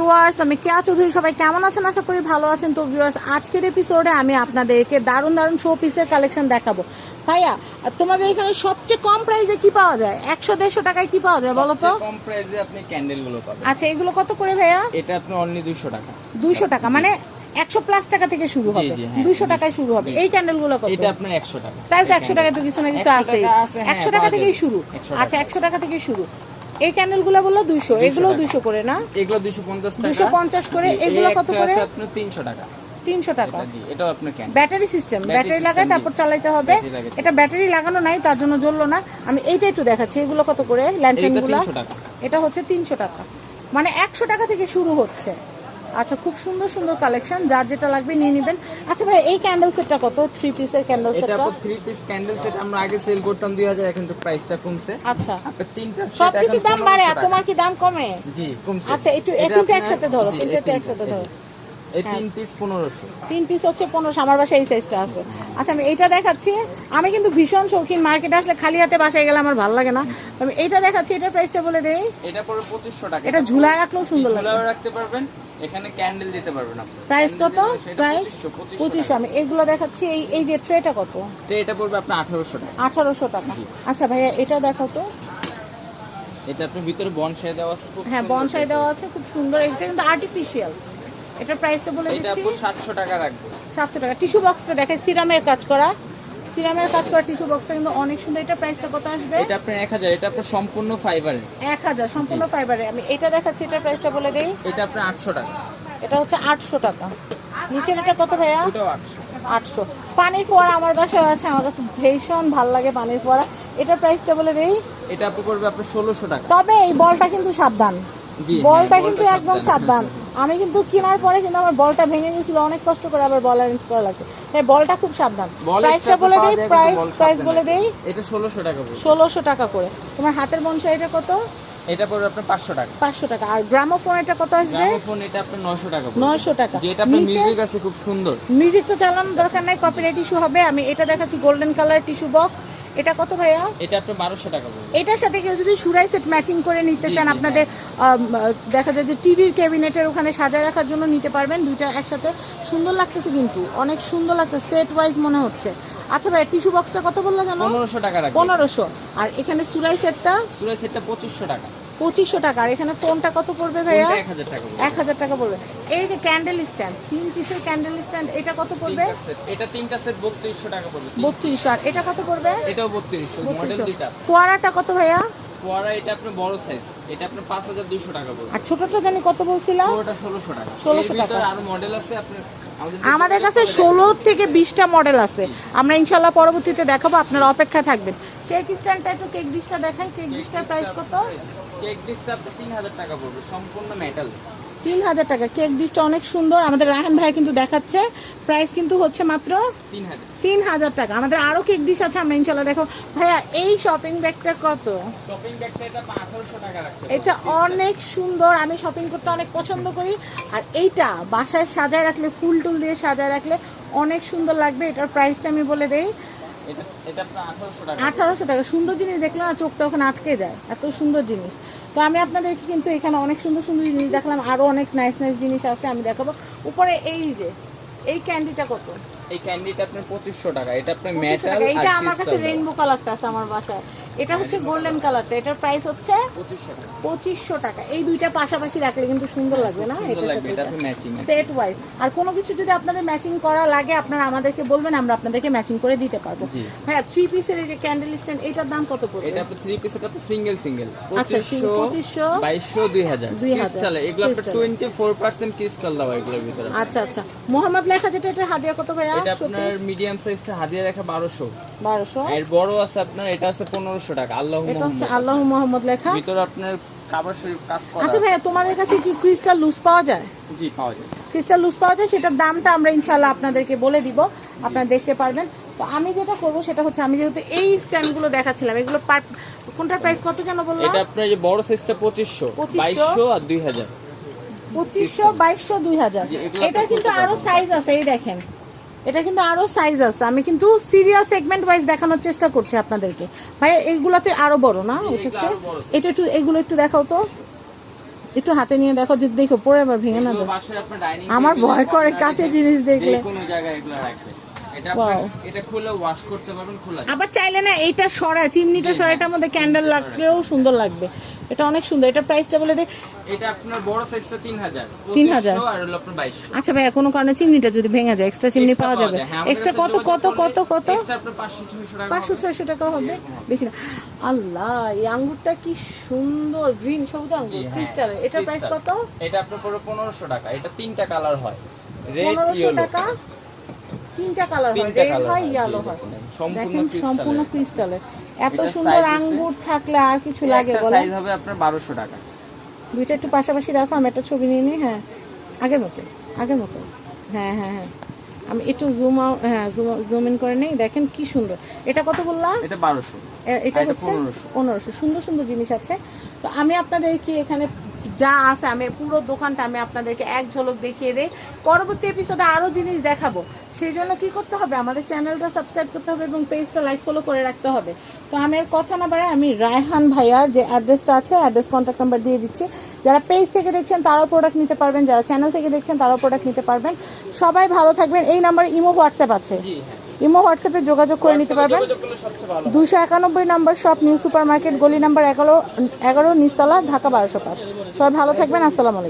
Viewers আমি কেয়া চৌধুরী সবাই কেমন আছেন? আশা করি ভালো আছেন। তো ভিউয়ার্স আজকের এপিসোডে আমি আপনাদেরকে দারুণ দারুণ শো পিসের কালেকশন দেখাবো। ভাইয়া তোমাদের এখানে সবচেয়ে কম প্রাইসে কি পাওয়া যায়? একশো দেড়শো টাকায় কি পাওয়া যায় বলো তো? কম প্রাইসে আপনি ক্যান্ডেলগুলো পাবেন। আচ্ছা এগুলো কত করে ভাইয়া? এটা আপনি অনলি 200 টাকা। দুইশো টাকা মানে একশো প্লাস টাকা থেকে শুরু হবে। হ্যাঁ। দুইশো টাকায় শুরু হবে। এই ক্যান্ডেলগুলো কত? এটা আপনার 100 টাকা। তাহলে তো একশো টাকা তো কিছু না কিছু আছে। হ্যাঁ, একশো টাকা থেকেই শুরু। আচ্ছা একশো টাকা থেকেই শুরু। এই ক্যান্ডেলগুলো বলল দুইশো 200 এগুলো টাকা। দুইশো করে না? এগুলো 250 টাকা। 250 করে, এগুলো কত করে? তিনশো আপনার 300 টাকা। তিনশো টাকা। এটা আপনার ক্যান্ডেল ব্যাটারি সিস্টেম ব্যাটারি লাগায় তারপর চালাইতে হবে। এটা ব্যাটারি লাগানো নাই তার জন্য জ্বললো না। আমি এইটা একটু দেখাচ্ছি এগুলো কত করে? ল্যান্টার্ন এটা 300 হচ্ছে তিনশো টাকা। মানে একশো টাকা থেকে শুরু হচ্ছে। আচ্ছা খুব সুন্দর সুন্দর কালেকশন যার যেটা লাগবে নিয়ে নেবেন। আচ্ছা ভাই এই ক্যান্ডেল সেটটা কত? থ্রি পিসের ক্যান্ডেল এটা সেটটা আপনার 3 পিস ক্যান্ডেল সেট আমরা আগে সেল করতাম 2000 এখন তো প্রাইসটা কমছে। আচ্ছা। আপনার তিনটা সেট সব কিছু দাম বাড়ে আর তোমার কি দাম কমে? জি কমছে। আচ্ছা একটু এই তিনটা একসাথে ধরো তিনটা একসাথে ধরো। এই তিন পিস 1500 তিন পিস হচ্ছে পনেরোশো আমার বাসায় এই সাইজটা আছে। আচ্ছা আমি এইটা দেখাচ্ছি। আমি কিন্তু ভীষণ শৌখিন মার্কেটে আসলে খালি হাতে বাসায় গেলে আমার ভালো লাগে না। আমি এইটা দেখাচ্ছি এটার প্রাইসটা বলে দেই। এটা পড়বে 2500 টাকা। এটা ঝুলায় রাখলেও সুন্দর লাগবে রাখতে পারবেন। এখানে ক্যান্ডেল দিতে পারবেন আপনি। প্রাইস কত? প্রাইস 2500 পঁচিশশো আমি এগুলো দেখাচ্ছি এই এই যে ট্রেটা কত? তো এটা পড়বে আপনার 1800 টাকা। আচ্ছা ভাইয়া এটা দেখো তো। এটা আপনার ভিতরে বনসাই দেওয়া আছে হ্যাঁ বনসাই দেওয়া আছে খুব সুন্দর। এটা কিন্তু আর্টিফিশিয়াল এটার প্রাইসটা বলে এটা দিচ্ছি। আপু 700 টাকা রাখব। সাতশো টাকা। টিস্যু বক্সটা দেখে সিরামের কাজ করা। সিরামের কাজ করা টিস্যু বক্সটা কিন্তু অনেক সুন্দর। এটা প্রাইসটা কত আসবে? এটা আপনার 1000 এটা আপনার সম্পূর্ণ ফাইবারের এক হাজার সম্পূর্ণ ফাইবারে আমি এটা দেখাচ্ছি এটার প্রাইসটা বলে দেই। এটা আপনার 800 টাকা। এটা হচ্ছে আটশো টাকা। নিচের এটা কত ভাইয়া? 800 আটশো। পানির ফোয়ারা আমার বাসায় আছে আমার কাছে ভীষণ ভালো লাগে পানির ফোয়ারা। এটার প্রাইসটা বলে দেই। এটা আপু পড়বে আপনার 1600 টাকা। তবে এই বলটা কিন্তু সাবধান। জি হ্যাঁ, বলটা কিন্তু একদম সাবধান। আমি কিন্তু কেনার পরে কিন্তু আমার বলটা ভেঙে গেছিল অনেক কষ্ট করে আবার বল অ্যারেঞ্জ করা লাগছে। তাই বলটা খুব সাবধান। প্রাইসটা বলে দেই প্রাইস প্রাইস বলে। দেই। এটা 1600 টাকা পড়বে। ষোলোশো টাকা করে। তোমার হাতের বনসাইটা কত? এটা পড়বে আপনার 500 টাকা। পাঁচশো টাকা। আর গ্রামোফোন এটা কত আসবে? গ্রামোফোন এটা আপনার 900 টাকা পড়বে। নয়শো টাকা। যেটা আপনার মিউজিক আছে খুব সুন্দর। মিউজিক তো চালানোর দরকার নাই কপিরাইট ইস্যু হবে। আমি এটা দেখাচ্ছি গোল্ডেন কালার টিস্যু বক্স এটা কত ভাইয়া? এটা আপনার বারোশো টাকা এটার সাথে কেউ যদি সুরাই সেট ম্যাচিং করে নিতে চান আপনাদের দেখা যায় যে টিভির ক্যাবিনেটের ওখানে সাজায় রাখার জন্য নিতে পারবেন দুইটা একসাথে। সুন্দর লাগতেছে কিন্তু অনেক সুন্দর লাগতেছে সেট ওয়াইজ মনে হচ্ছে। আচ্ছা ভাই টিস্যু বক্সটা কত বলল জানো? পনেরোশো টাকা পনেরোশো। আর এখানে সুরাই সেটটা সুরাই সেটটা পঁচিশশো টাকা। পঁচিশশো টাকা। আর এখানে ফোনটা কত পড়বে ভাইয়া? কোনটা 1000 টাকা পড়বে। এক হাজার টাকা পড়বে। এই যে ক্যান্ডেল স্ট্যান্ড তিন পিসের ক্যান্ডেল স্ট্যান্ড এটা কত পড়বে? এটা তিনটা সেট 3200 টাকা পড়বে বত্রিশশো। আর এটা কত পড়বে? এটাও 3200 মডেল দুইটা। ফোয়ারাটা কত ভাইয়া? ফোয়ারা এটা আপনার বড় সাইজ এটা আপনার 5200 টাকা পড়বে। আর ছোটটা জানি কত বলছিলাম পুরোটা 1600 টাকা। 1600 টাকা। ভিতরে মডেল আছে আপনার আমাদের কাছে ষোলো থেকে বিশটা মডেল আছে। আমরা ইনশাল্লাহ পরবর্তীতে দেখাবো আপনারা অপেক্ষা থাকবেন। কেক স্ট্যান্ডটা একটু কেক ডিশটা দেখাই কেক ডিশটার প্রাইস কত? কেক ডিসটা আপনার 3000 টাকা পড়বে সম্পূর্ণ মেটাল তিন হাজার টাকা। কেক ডিশটা অনেক সুন্দর। আমাদের রাহান ভাই কিন্তু দেখাচ্ছে। প্রাইস কিন্তু হচ্ছে মাত্র তিন হাজার টাকা। আমাদের আরও কেক ডিশ আছে আমরা ইনশাল্লাহ দেখো। ভাইয়া এই শপিং ব্যাগটা কত? শপিং ব্যাগটা এটা 1800 টাকা এটা অনেক সুন্দর। আমি শপিং করতে অনেক পছন্দ করি। আর এইটা বাসায় সাজায় রাখলে ফুল টুল দিয়ে সাজায় রাখলে অনেক সুন্দর লাগবে। এটার প্রাইসটা আমি বলে দেই। এটা এটা আপনার 1800 টাকা। আঠারোশো টাকা সুন্দর জিনিস দেখলে না চোখটা ওখানে আটকে যায় এত সুন্দর জিনিস। তো আমি আপনাদেরকে কিন্তু এখানে অনেক সুন্দর সুন্দর জিনিস দেখলাম আরও অনেক নাইস নাইস জিনিস আছে আমি দেখাবো। উপরে এই যে এই ক্যান্ডিটা কত? এই ক্যান্ডিটা আপনার পঁচিশশো টাকা এটা আপনার মেটাল আমার কাছে রেইনবো কালারটা আছে আমার বাসায়। এটা হচ্ছে গোল্ডেন কালারটা এটার প্রাইস হচ্ছে 2500 টাকা পঁচিশশো টাকা। এই দুইটা পাশাপাশি রাখলে কিন্তু সুন্দর লাগবে না? সুন্দর লাগবে এটা এটা। তো ম্যাচিং সেট ওয়াইজ আর কোনো কিছু যদি আপনাদের ম্যাচিং করা লাগে আপনারা আমাদেরকে বলবেন আমরা আপনাদেরকে ম্যাচিং করে দিতে পারব। হ্যাঁ থ্রি পিসের এই যে ক্যান্ডেল স্ট্যান্ড এটার দাম কত পড়বে? এটা থ্রি পিস এটা সিঙ্গেল সিঙ্গেল আচ্ছা, single 2500, 2200 2000 2000 ক্রিস্টাল এগুলো আপনার crystal। 24% ক্রিস্টাল দেওয়া এগুলোর ভিতরে। আচ্ছা আচ্ছা। মোহাম্মদ লেখা যেটা এটা হাদিয়া কত ভাইয়া? এটা আপনার মিডিয়াম সাইজটা হাদিয়া রাখা 1200 বারোশো। এর বড় আছে আপনার এটা আছে 1500 টাকা আল্লাহ এটা হচ্ছে আল্লাহ মোহাম্মদ লেখা। ভিতরে আপনার কাবার শরীফ কাজ করা আচ্ছা। ভাইয়া তোমাদের কাছে কি ক্রিস্টাল লুজ পাওয়া যায়? জি পাওয়া যায়। ক্রিস্টাল লুজ পাওয়া যায় সেটার দামটা আমরা ইনশাল্লাহ আপনাদেরকে বলে দিব। আপনারা দেখতে পারবেন। তো আমি যেটা করব সেটা হচ্ছে আমি যেহেতু এই স্ট্যান্ডগুলো দেখাচ্ছিলাম এগুলো কোনটার প্রাইস কত যেন বললাম? এটা আপনার যে বড় সাইজটা 2500 2500 2200 আর 2000 পঁচিশশো বাইশশো দুই হাজার। জি, এগুলো এটা কিন্তু আরও সাইজ আছে এই দেখেন। এটা কিন্তু আরও সাইজ আছে। আমি কিন্তু সিরিয়াল সেগমেন্ট ওয়াইজ দেখানোর চেষ্টা করছি আপনাদেরকে। ভাই এইগুলোতে আরও বড় না? উঠেছে? ওটা হচ্ছে। এটা একটু এগুলো একটু দেখাও তো। একটু হাতে নিয়ে দেখো যদি দেখো পরে আবার ভেঙে না যাও যায়। আমার ভয় করে কাছে জিনিস দেখলে। আবার চাইলে না এইটা সরা চিমনিটা সরা হ্যাঁ। এটার মধ্যে ক্যান্ডেল লাগলেও সুন্দর লাগবে। এটা অনেক সুন্দর। এটা প্রাইসটা বলে দে এটা আপনার বড় সাইজটা 3000 3000 2500 আর হলো আপনার 2200 আচ্ছা ভাইয়া কোনো কারণে চিমনিটা যদি ভেঙে যায় এক্সট্রা চিমনি পাওয়া যাবে? হ্যাঁ, এক্সট্রা কত কত কত কত? এক্সট্রা আপনার 500 টাকা পাঁচশো হবে। ছয়শো টাকা হবে? বেশি না। আল্লাহ এই আঙ্গুরটা কি সুন্দর গ্রিন সবুজ আঙ্গুর জি, হ্যাঁ, ক্রিস্টাল এটা প্রাইস। কত? এটা আপনার পুরো 1500 টাকা। এটা তিনটা কালার হয়। রেড ইয়েলো টাকা? তিনটা কালার হয় রেড হয় ইয়েলো হয়। সম্পূর্ণ দেখেন সম্পূর্ণ ক্রিস্টালের ক্রিস্টালের এত সুন্দর আঙ্গুর থাকলে আর কিছু লাগে বলো সাইজ হবে আপনার 1200 টাকা। দুইটা একটু পাশাপাশি রাখো আমি একটা ছবি নিয়ে নিই হ্যাঁ। আগের মতো আগের মতো। হ্যাঁ হ্যাঁ হ্যাঁ। আমি একটু জুম আউট হ্যাঁ জুম ইন করে নেই। দেখেন কি সুন্দর। এটা কত বললাম? এটা 1200 এটা হচ্ছে 1500 পনেরোশো। সুন্দর সুন্দর জিনিস আছে। তো আমি আপনাদেরকে এখানে যা আছে, আমি পুরো দোকানটা আমি আপনাদেরকে এক ঝলক দেখিয়ে দেই। পরবর্তী এপিসোডে আরও জিনিস দেখাবো। সেই জন্য কী করতে হবে? আমাদের চ্যানেলটা সাবস্ক্রাইব করতে হবে এবং পেজটা লাইক ফলো করে রাখতে হবে। তো আমি আর কথা না বাড়াই আমি রায়হান ভাইয়ার যে অ্যাড্রেসটা আছে অ্যাড্রেস কন্ট্যাক্ট নাম্বার দিয়ে দিচ্ছি। যারা পেজ থেকে দেখছেন, তারাও প্রোডাক্ট নিতে পারবেন। যারা চ্যানেল থেকে দেখছেন, তারাও প্রোডাক্ট নিতে পারবেন। সবাই ভালো থাকবেন। এই নাম্বারে ইমো হোয়াটসঅ্যাপ আছে। ইমো হোয়াটসঅ্যাপে যোগাযোগ করে নিতে পারবেন। দুশো একানব্বই number shop new super market গলি নাম্বার এগারো এগারো নিস্তলা ঢাকা বারোশো পাঁচ। সবাই ভালো থাকবেন আসসালামু আলাইকুম।